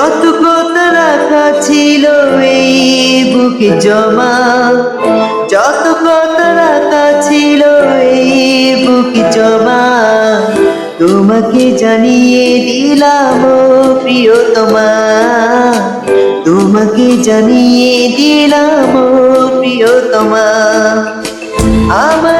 কত কত রাখা ছিল এই বুকে জমা। যত কত রাখা ছিল এই বুকে জমা। তোমাকে জানিয়ে দিলাম প্রিয় তোমা তোমাকে জানিয়ে দিলাম প্রিয় তোমা আমার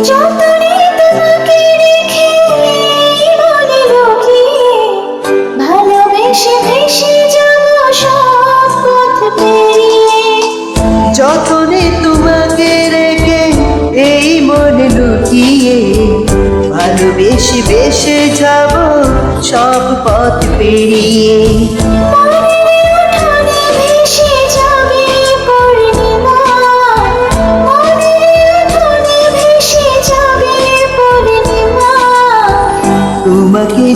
যতনে তোমাকে রেখে এই মনে লুকিয়ে ভালোবেসে বেসে যাব সব পথ পেরিয়ে।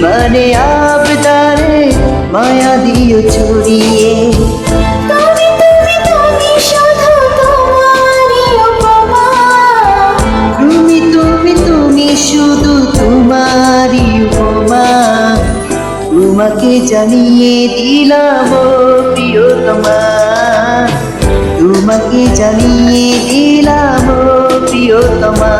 অভিমানে আবদারে মায়া দিও ছড়িয়ে। তুমি তুমি তুমি শুধু তোমারই উপমা। তুমি তুমি তুমি শুধু তোমারই উপমা। তোমাকে জানিয়ে দিলাম ও প্রিয়তমা। তোমাকে জানিয়ে দিলাম ও প্রিয়তমা।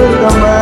come on.